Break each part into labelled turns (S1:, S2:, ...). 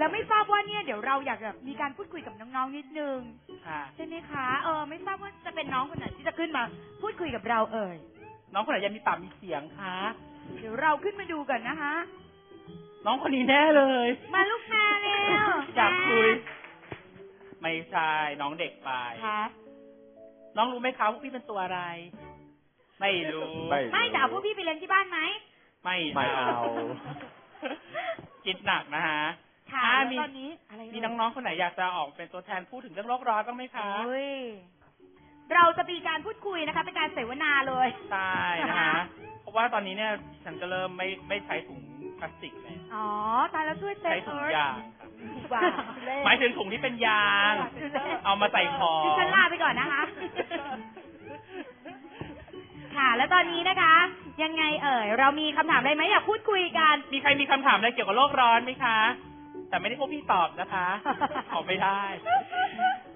S1: แล้วไม่ทราบว่าเนี่ยเดี๋ยวเราอยากแบบมีการพูดคุยกับน้องๆนิดนึง
S2: ค่ะ
S1: ใช่ไหมคะเออไม่ทราบว่าจะเป็นน้องคนไหนที่จะขึ้นมา พูดคุยกับเราเอ่ย
S2: น้องคนไหนยังมีปากมีเสียงคะ
S1: เดี๋ยวเราขึ้นมาดูกันนะคะ
S2: น้องคนนี้แน่เลย
S1: มาลูกมาเร็ว
S2: อยากคุย ไม่ใช่น้องเด็กไป
S1: ค่ะ
S2: น้องรู้ไหมคะว่าพี่เป็นตัวอะไร ไม่รู้
S3: ไม่
S1: ไม่แต่เอาพวกพี่ไปเลี้ยงที่บ้านไหม
S2: ไม่
S3: ไม่เอา
S2: คิดหนักนะฮะ
S1: ค่ะ
S2: อ่า
S1: แล้ว
S2: มี
S1: ตอนนี้อะไร
S2: มีน้องๆ คนไหนอยากจะออกเป็นตัวแทนพูดถึงเรื่องโลกร้อนบ้างไหมคะ
S1: โอ้ยเราจะมีการพูดคุยนะคะ เป็นการเสวนาเลย
S2: ใช่นะคะ เพราะว่าตอนนี้เนี่ยฉันจะเริ่มไม่ไม่ใช้ถุงพลาสติกเลย
S1: อ๋อ ตายแล้วช่วยเซ
S2: ใช้
S1: ฟ
S2: ถุง
S1: เอิร์ธ
S2: ยางครับ
S1: ดีกว่า
S2: หมายถึงถุงที่เป็นยาง เอามาใส่ของ
S1: ดิฉันลาไปก่อนนะคะ ค่ะ แล้วตอนนี้นะคะ ยังไงเอ่ย เรามีคำถามอะไรไหมอยากพูดคุยกัน
S2: มีใครมีคำถามอะไรเกี่ยวกับโลกร้อนไหมคะ แต่ไม่ได้พวกพี่ตอบนะคะตอบไม่ได้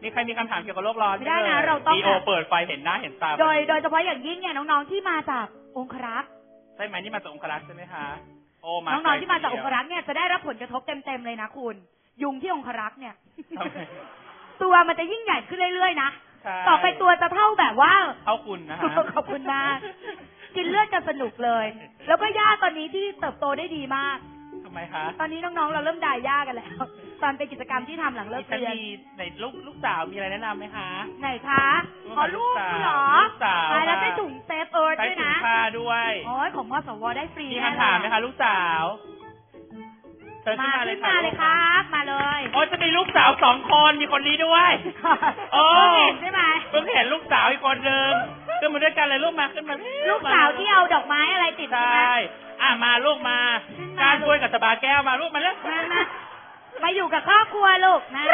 S2: มีใครมีคำถามเกี่ยวกับโลกร้อน
S1: ไม่ได้นะเราต้อง
S2: ดีโอเปิดไฟเห็นหน้าเห็นตา
S1: โดย โดยเฉพาะอย่างยิ่งเนี่ยน้องๆที่มาจากองครักษ์
S2: ใช่ไหมนี่มาจากองครักษ์ใช่ไหมคะโอ้มา
S1: น้องๆที่มาจากองครั
S2: กษ์
S1: กษ์เนี่ยจะได้รับผลกระทบเต็มๆเลยนะคุณ ยุงที่องครักษ์เนี่ย
S2: ทำไม
S1: ตัวมันจะยิ่งใหญ่ขึ้นเรื่อยๆนะ
S2: ใช่
S1: ต่อไปตัวจะเท่าแบบว่า
S2: เท่าคุณนะฮะ
S1: ขอบคุณมากกินเลือดกันสนุกเลย แล้วก็ย่าตอนนี้ที่เติบโตได้ดีมาก
S2: ทำ ไมคะ
S1: ตอนนี้น้องๆ เราเริ่มด่ายย่ากันแล้ว ตอนเป็นกิจกรรมที่ทำหลังเลิก
S2: ดิฉัน
S1: เรียน
S2: มีในลูกลูกสาวมีอะไรแนะนำไหมคะ
S1: ไหนคะขอลูกเหรอ
S2: ลูกสาว
S1: ตายแล้ว
S2: ค่ะ
S1: ได้ถุงเซฟเอิร์ธ
S2: ใช้
S1: ด้วย
S2: ถุง
S1: นะ
S2: ผ้าด้วย
S1: โอ้ยของมสวได้ฟรี
S2: มี
S1: แน่
S2: คำถามไหมคะ ลูกสาวเชิญขึ้
S1: มาน
S2: มาเล
S1: ขึ้
S2: ย
S1: น
S2: ค่ะ
S1: มาเลยครับ มาเลย
S2: โอ้จะมีลูกสาวสองคนมีคนนี้ด้วย โอ้
S1: เพิ่งเห็นใช่ไหม
S2: เพิ่งเห็นลูกสาวอีกคนนึง ขึ้นมาด้วยกันเลยลูกมาขึ้นมา
S1: ลูกสาวที่เอาดอกไม้อะไรติด
S2: ใช
S1: ใช่ไหม่
S2: อะมาลูกมา
S1: ขึ้นมา
S2: การช่วยกับสบาแก้วมาลูกมาเร็ว
S1: มามามาอยู่กับครอบครัวลูกนะ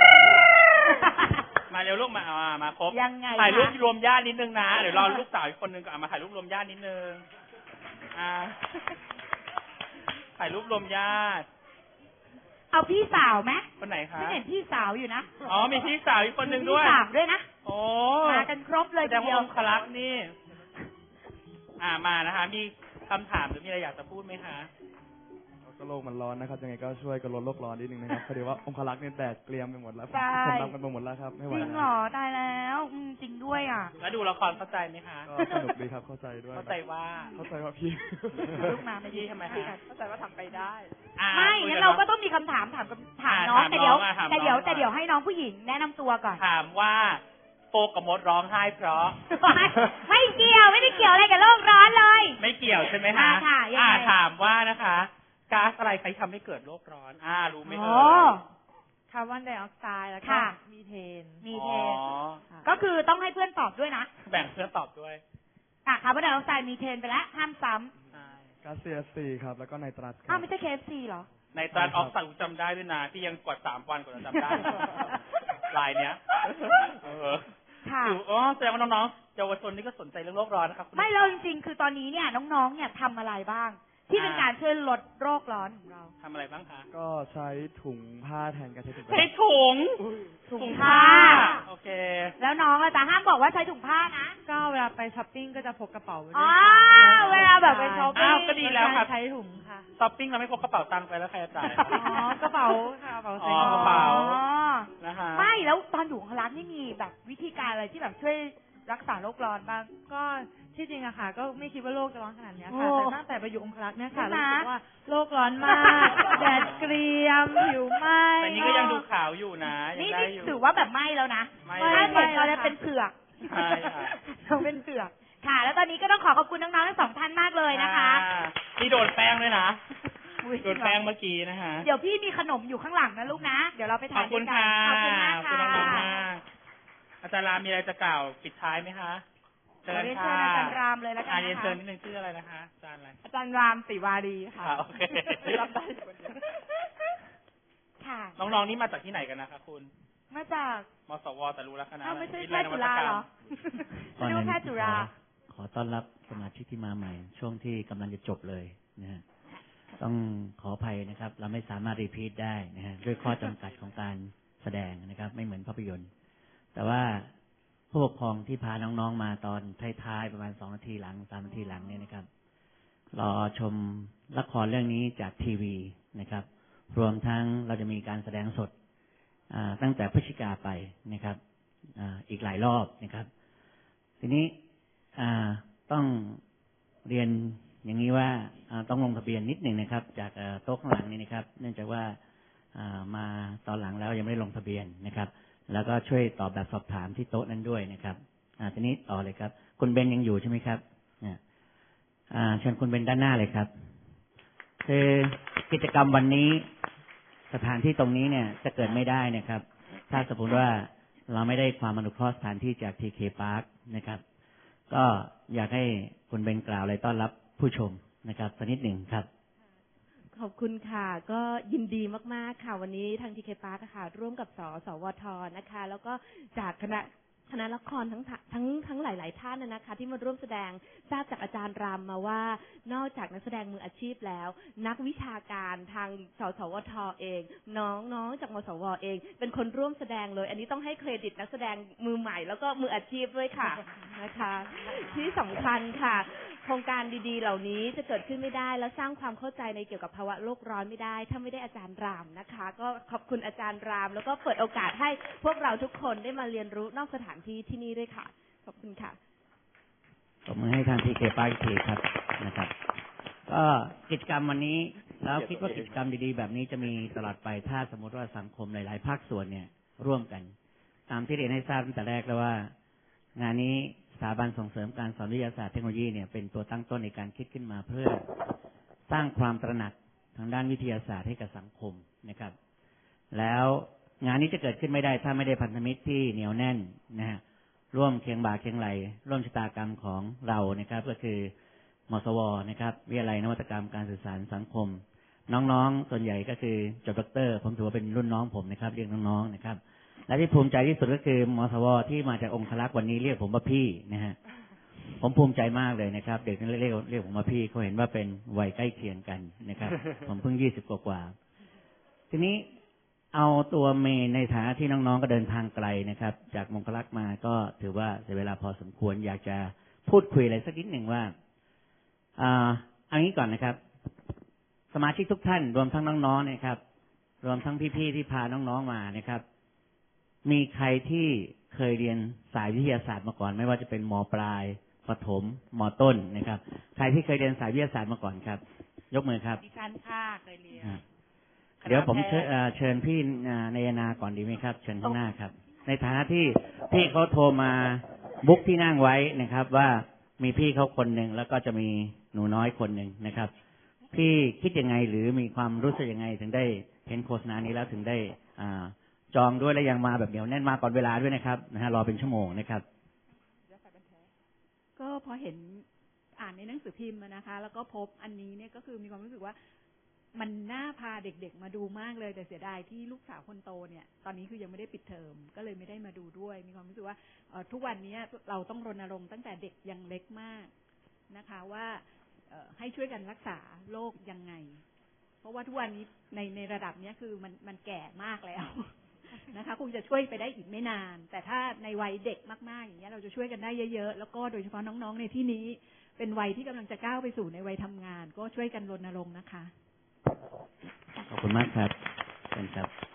S2: มาเร็วลูกมาเอามามาครบ
S1: ยังไง
S2: ถ่ายรูป
S1: คะ
S2: รวมญาตินิดนึงนะเดี๋ยวรอลูกสาวอีกคนนึงก่อนเอามาถ่ายรูปรวมญาตินิดนึงอ่าถ่ายรูปรวมญาติ
S1: เอาพี่สาวไหม
S2: คนไหนคะ
S1: ไม่เห็นพี่สาวอยู่นะ
S2: อ๋อมีพี่สาวอีกคนนึงด้วย
S1: พี่สาวด้วยนะ
S2: โอ้
S1: มากันครบเลย
S2: แสด
S1: ที
S2: ง
S1: เดี
S2: ว่า
S1: ยว
S2: องคลักษ์นี่ อ่ามานะคะ มีคำถามหรือมีอะไรอยากจะพูดไหมคะ
S3: ก็โลกมันร้อนนะครับ ยังไงก็ช่วยกันลดโลกร้อนนิดนึงนะครับพอดีว่าองคลักษ์เนี่ยแตกเกรียมไปหมดแล้ว
S1: ใช่
S3: ผมรับกันไปหมดแล้วครับ ไม่ไหว
S1: จริง
S3: แล้ว
S1: เหรอตายแล้วอืมจริงด้วยอะ
S2: แล้วดูละครเข้าใจไหมคะ
S3: ก็สนุกดีครับเข้าใจด้วย
S2: เข้าใจว่า
S3: เข้าใจว่าพี่
S1: ลูกมาไม่
S2: พี่ทำไมคะ
S1: เข้าใจว่าทำไปได้
S2: อ่า
S1: ไม่
S2: คุย
S1: งั้
S2: บ
S1: นเราก็
S2: อง
S1: ต้องมีคำถามถามกับถาม
S2: อ่า
S1: น้อง
S2: ถาม
S1: แต่เดี๋ยว
S2: น้องอะถาม
S1: แต่เดี๋ยว
S2: น้อง
S1: แต่เดี๋ยวให้น้องผู้หญิงแนะนำตัวก่อน
S2: ถามว่า โฟกับมดร้องไห้เพราะ
S1: ไม่เกี่ยวไม่ได้เกี่ยวอะไรกับโลกร้อนเลย
S2: ไม่เกี่ยวใช่ไหมคะ
S1: อ่าค่ะยังไง
S2: อ่าถามว่านะคะก๊าซอะไรใครทำให้เกิดโลกร้อน อ่า รู้ไหมเอ่
S1: โอ้
S2: ย
S4: คาร์บอนไดออกไซด์แล้วก็
S1: ค่ะ
S4: มีเทน
S1: มีเทน
S2: อ๋อ
S1: ก็คือต้องให้เพื่อนตอบด้วยนะ
S2: แบ่งเพื่อนตอบด้วย
S1: อะคาร์บอนไดออกไซด์มีเทนไปแล้วห้ามซ้
S2: ใช่
S3: ก๊าซ CFC ครับ แล้วก็ไนตรัสคำรั
S1: อ้าว
S3: บ
S1: ไม่ใช่ KFC เหรอ
S2: ในตอนออกสั่งจำได้ด้วยนะที่ยังกดสามวันกว่าจะจำได้ ลายเนี้ยเออ
S1: ค่ะ
S2: อยู่อ๋อแสดงว่าน้องๆเยาวชนนี่ก็สนใจเรื่องโลกร้อนนะครับคุณ
S1: ไม่เราจริงๆ คือตอนนี้เนี่ยน้องๆ เนี่ยทำอะไรบ้าง ที่เป็นการช่วยลดโรคร้อนของเรา
S2: ทำอะไรบ้างคะ
S3: ก็ใช้ถุงผ้าแทนการใช้ถุง
S2: ใช้ถุง
S1: ถุงผ้า
S2: โอเค
S1: แล้วน้องอะแต่ห้ามบอกว่าใช้ถุงผ้านะ
S4: ก็เวลาไปช้อปปิ้งก็จะพกกระเป๋าไปด้
S1: อ๋
S4: ว
S1: อย
S4: ค่ะ
S1: เวลาแบบไปช้อปปิ้
S2: อ้าว
S1: ง
S2: ก็ดีแล้วครับ
S4: ใช้ถุงค่ะ
S2: ช้อปปิ้งเราไม่พกกระเป๋าตังค์ไปแล้วใครจะจ่าย
S4: อ๋อกระเป๋าค่ะกระเป๋า
S2: อ๋
S4: ใส่
S2: อกระเป๋า
S1: อ๋อ
S2: นะคะ
S1: ไม่แล้วตอนอยู่ของร้านนี่มีแบบวิธีการอะไรที่แบบช่วยรักษาโรคร้อนบ้าง
S4: ก็ที่จริงอะค่ะ ก็ไม่คิดว่าโลกจะร้อนขนาดเนี้ยค่ะ
S1: โอ้
S4: แต่ตั้งแต่ไปอยู่องคลักษ์เนี่ยค่ะ
S1: ใช่ไหม
S4: รู้สึกว่าโลกร้อนมากแดดเกรียมผิวไหม้
S2: แต่นี่ก็ยังดูขาวอยู่นะ ยัง
S1: นี่
S2: ได้
S1: นี่
S2: อยู่
S1: ถือว่าแบบไหม้แล้วนะ
S2: ไม่
S1: ถ้า
S2: ไม่
S1: เห็นตอนนั้นเป็นเผือก
S2: ใช่ค่ะ
S1: เราเป็นเผือก ค่ะ แล้วตอนนี้ก็ต้องขอขอบคุณน้องๆทั้งสองท่านมากเลยนะคะ
S2: อ่านี่โดนแป้งด้วยนะ
S1: อุ๊ย
S2: โดนแป้งเมื่อกี้นะคะ
S1: เดี๋ยวพี่มีขนมอยู่ข้างหลังนะลูกนะ เดี๋ยวเราไป
S2: ข
S1: ทา
S2: อนบ
S1: ด้
S2: คุ
S1: ว
S2: ณ
S1: ยกั
S2: ค่ะ
S1: ขอบคุณมาก
S2: ขอบ
S1: ค่ะ
S2: คุณน้องๆมากอาจารย์รามมีอะไรจะกล่าวปิดท้ายไหมคะ
S1: ขอเรียนเชิญอาจารย์รามเลยแล้วกัน
S2: อ่า
S1: นะ
S2: เรียน
S1: คะ
S2: เชิญนิดนึงชื่ออะไรนะคะ อาจารย์อะไร
S4: อาจารย์รามศิวารีค่ะ
S2: อ่าโอเค
S4: รับได้อยู่คนเดียว
S1: ค่ะ
S2: น้องๆนี่มาจากที่ไหนกันนะคะ คุณ
S1: มาจาก
S2: มสวแต่รู้แล้วคณะ
S1: อ้าวไม่ใช่
S2: วิท
S1: แพ
S2: ย
S1: ทย์
S2: น
S1: จุ
S2: วัต
S1: ฬาก
S2: รร
S1: เหร
S2: ม
S1: อ
S5: ก่อน
S1: ไม่รู้
S5: อื่น
S1: แพทย์จุฬา
S5: ขอขอต้อนรับสมาชิกที่มาใหม่ ช่วงที่กำลังจะจบเลยนะฮะ ต้องขออภัยนะครับ เราไม่สามารถรีพีทได้นะฮะด้วยข้อจำกัดของการแสดงนะครับ ไม่เหมือนภาพยนตร์ แต่ว่าผู้ปกครองที่พาน้องๆมาตอนท้ายๆประมาณสองนาทีหลังสามนาทีหลังเนี่ยนะครับรอชมละครเรื่องนี้จากทีวีนะครับ รวมทั้งเราจะมีการแสดงสดตั้งแต่พฤศจิกาไปนะครับออีกหลายรอบนะครับ ทีนี้ต้องเรียน อย่างนี้ว่าต้องลงทะเบียนนิดหนึ่งนะครับ จากโต๊ะข้างหลังนี้นะครับ เนื่องจากว่ามาตอนหลังแล้วยังไม่ได้ลงทะเบียนนะครับ แล้วก็ช่วยตอบแบบสอบถามที่โต๊ะนั้นด้วยนะครับทีนี้ต่อเลยครับ คุณเบนยังอยู่ใช่ไหมครับเนี่ยอ่าเชิญคุณเบนด้านหน้าเลยครับ คือกิจกรรมวันนี้สถานที่ตรงนี้เนี่ยจะเกิดไม่ได้นะครับ ถ้าสมมติว่าเราไม่ได้ความอนุเคราะห์สถานที่จากทีเคพาร์คนะครับ ก็อยากให้คุณเบนกล่าวอะไรต้อนรับ ผู้ชมนะครับสักนิดหนึ่งครับ
S4: ขอบคุณค่ะ ก็ยินดีมาก ๆ ค่ะ วันนี้ทางทีเคปาร์คค่ะ ร่วมกับสสวทนะคะ แล้วก็จากคณะคณะละครทั้งทั้งทั้งหลาย ๆ ท่านนะคะ ที่มาร่วมแสดงทราบจากอาจารย์รามมาว่า นอกจากนักแสดงมืออาชีพแล้ว นักวิชาการทางสสวทเอง น้องๆจากมสวเอง เป็นคนร่วมแสดงเลย อันนี้ต้องให้เครดิตนักแสดงมือใหม่แล้วก็มืออาชีพด้วยค่ะนะคะ ที่สำคัญค่ะ ครงการดีๆ เหล่านี้จะเกิดขึ้นไม่ได้ และสร้างความเข้าใจในเกี่ยวกับภาวะโลกร้อนไม่ได้ ถ้าไม่ได้อาจารย์รามนะคะ ก็ขอบคุณอาจารย์ราม แล้วก็เปิดโอกาสให้พวกเราทุกคนได้มาเรียนรู้นอกสถานที่ที่นี่ด้วยค่ะ ขอบคุณค่ะ
S5: ตบมือให้ทางทีเคปาร์คทีครับนะครับ ก็กิจกรรมวันนี้แล้วคิดว่ากิจกรรมดีๆ แบบนี้จะมีตลอดไปถ้าสมมติว่าสังคมหลาย ๆ ภาคส่วนเนี่ยร่วมกัน ตามที่เรียนให้ทราบตั้งแต่แรกแล้วว่า งานนี้ ถาบันส่งเสริมการสอนวิทยาศาสตร์เทคโนโลยีเนี่ยเป็นตัวตั้งต้นในการคิดขึ้นมาเพื่อสร้างความตระหนักทางด้านวิทยาศาสตร์ให้กับสังคมนะครับ แล้วงานนี้จะเกิดขึ้นไม่ได้ถ้าไม่ได้พันธมิตรที่เหนียวแน่นนะฮะร่วมเคียงบ่าเคียงไหลร่วมชะตากรรมของเรานะครับ ก็คือมสวนะครับวิทยาลัยนวัตกรรมการสื่อสารสังคม น้องๆ ส่วนใหญ่ก็คือจบด็อกเตอร์ผมถือว่าเป็นรุ่นน้องผมนะครับ เรียกน้องๆนะครับ และที่ภูมิใจที่สุดก็คือมสวที่มาจากองคลักษ์วันนี้เรียกผมว่าพี่นะฮะผมภูมิใจมากเลยนะครับ เด็กนั้นเรียกเรียกผมว่าพี่เขาเห็นว่าเป็นวัยใกล้เคียงกันนะครับ ผมเพิ่งยี่สิบกว่าๆทีนี้เอาตัวเมย์ในฐานะที่น้องๆก็เดินทางไกลนะครับ จากมงคลักษ์มาก็ถือว่าเสียเวลาพอสมควร อยากจะพูดคุยอะไรสักนิดหนึ่งว่าอ่าเอันนี้ก่อนนะครับ สมาชิกทุกท่าน รวมทั้งน้องๆนะครับ รวมทั้งพี่ๆที่พาน้องๆมานะครับ มีใครที่เคยเรียนสายวิทยาศาสตร์มาก่อน ไม่ว่าจะเป็นมปลายประถมมต้นนะครับ ใครที่เคยเรียนสายวิทยาศาสตร์มาก่อนครับ ยกมือครับ
S1: ดิฉันค่ะเคยเรียน
S5: อะเดี๋ยวผมเชิญเอ่อเชิญพี่อ่านายนาก่อนดีไหมครับ เชิญข้างหน้าครับ ในฐานะที่พี่เขาโทรมาบุ๊กที่นั่งไว้นะครับ ว่ามีพี่เขาคนหนึ่งแล้วก็จะมีหนูน้อยคนหนึ่งนะครับ พี่คิดยังไงหรือมีความรู้สึกยังไงถึงได้เห็นโฆษณานี้แล้วถึงได้อ่า จองด้วยและยังมาแบบเหนียวแน่นมาก่อนเวลาด้วยนะครับนะฮะรอเป็นชั่วโมงนะครับ
S6: ก็พอเห็นอ่านในหนังสือพิมพ์นะคะ แล้วก็พบอันนี้เนี่ยก็คือมีความรู้สึกว่ามันน่าพาเด็กๆมาดูมากเลยแต่เสียดายที่ลูกสาวคนโตเนี่ย ตอนนี้คือยังไม่ได้ปิดเทอมก็เลยไม่ได้มาดูด้วย มีความรู้สึกว่าทุกวันนี้เราต้องรณรงค์ตั้งแต่เด็กยังเล็กมากนะคะ ว่าให้ช่วยกันรักษาโรคยังไง เพราะว่าทุกวันนี้ในในระดับเนี้ยคือมันมันแก่มากแล้ว คงจะช่วยไปได้อีกไม่นาน แต่ถ้าในวัยเด็กมากๆ อย่างเงี้ยเราจะช่วยกันได้เยอะๆ แล้วก็โดยเฉพาะน้องๆในที่นี้ เป็นวัยที่กำลังจะก้าวไปสู่ในวัยทำงาน ก็ช่วยกันรณรงค์นะคะ
S5: ขอบคุณมากครับเป็นครับ